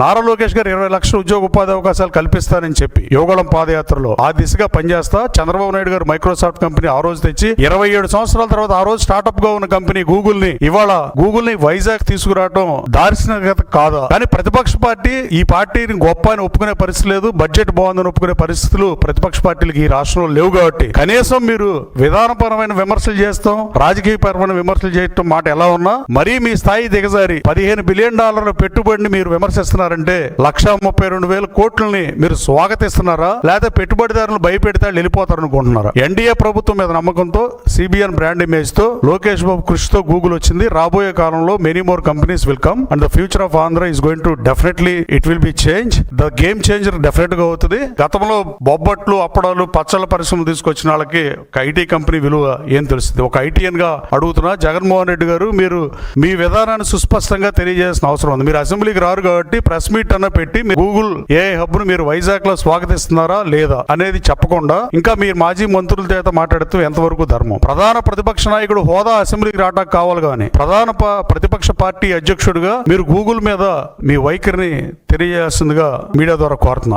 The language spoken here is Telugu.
నారా లోకేష్ గారు ఇరవై లక్షల ఉద్యోగ ఉపాధి అవకాశాలు కల్పిస్తారని చెప్పి యోగళం పాదయాత్రలో ఆ దిశగా పనిచేస్తా చంద్రబాబు నాయుడు గారు మైక్రోసాఫ్ట్ కంపెనీ ఆ రోజు తెచ్చి ఇరవై ఏడు సంవత్సరాల తర్వాత ఆ రోజు స్టార్ట్అప్గా ఉన్న కంపెనీ గూగుల్ని ఇవాళ గూగుల్ని వైజాగ్ తీసుకురావడం దార్శనికత కాదా? కానీ ప్రతిపక్ష పార్టీ ఈ పార్టీని గొప్ప అని ఒప్పుకునే పరిస్థితి లేదు బడ్జెట్ బాగుందని ఒప్పుకునే పరిస్థితులు ప్రతిపక్ష పార్టీలకు ఈ రాష్ట్రంలో లేవు కాబట్టి. కనీసం మీరు విధానపరమైన విమర్శలు చేస్తాం రాజకీయపరమైన విమర్శలు చేయటం మాట ఎలా ఉన్నా మరీ మీ స్థాయి దిగజారి పదిహేను బిలియన్ డాలర్ల పెట్టుబడిని మీరు విమర్శిస్తున్నారు. చేస్తున్నారంటే లక్ష ముప్పై రెండు వేల కోట్లని మీరు స్వాగతిస్తున్నారా? లేదా పెట్టుబడిదారులు భయపెడితే వెళ్ళిపోతారు అనుకుంటున్నారా ఎన్డీఏ ప్రభుత్వం మీద నమ్మకంతో సిబిఎన్ బ్రాండ్ ఇమేజ్తో లోకేష్ బాబు కృషితో గూగుల్ వచ్చింది. రాబోయే కాలంలో many more companies will come and the future of Andhra is going to definitely it will be change the game changer డెఫినెట్గా అవుతుంది. గతంలో బొబ్బట్లు అప్పడాలు పచ్చళ్ళ పరిశ్రమ తీసుకొచ్చిన వాళ్ళకి ఒక ఐటీ కంపెనీ విలువ ఏం తెలుస్తుంది? ఒక ఐటీఎన్గా అడుగుతున్నా. జగన్మోహన్ రెడ్డి గారు మీరు మీ విధానాన్ని సుస్పష్టంగా తెలియజేయాల్సిన అవసరం ఉంది. మీరు అసెంబ్లీకి రారు కాబట్టి ప్రెస్ మీట్ అన్న పెట్టి మీ గూగుల్ ఏ హబ్ను మీరు వైజాగ్లో స్వాగతిస్తున్నారా లేదా అనేది చెప్పకుండా ఇంకా మీరు మాజీ మంత్రుల చేత మాట్లాడుతూ ఎంతవరకు ధర్మం? ప్రధాన ప్రతిపక్ష నాయకుడు హోదా అసెంబ్లీకి రావడానికి కావాలి కానీ ప్రధాన ప- ప్రతిపక్ష పార్టీ అధ్యక్షుడిగా మీరు గూగుల్ మీద మీ వైఖరిని తెలియజేయాల్సిందిగా మీడియా ద్వారా కోరుతున్నా.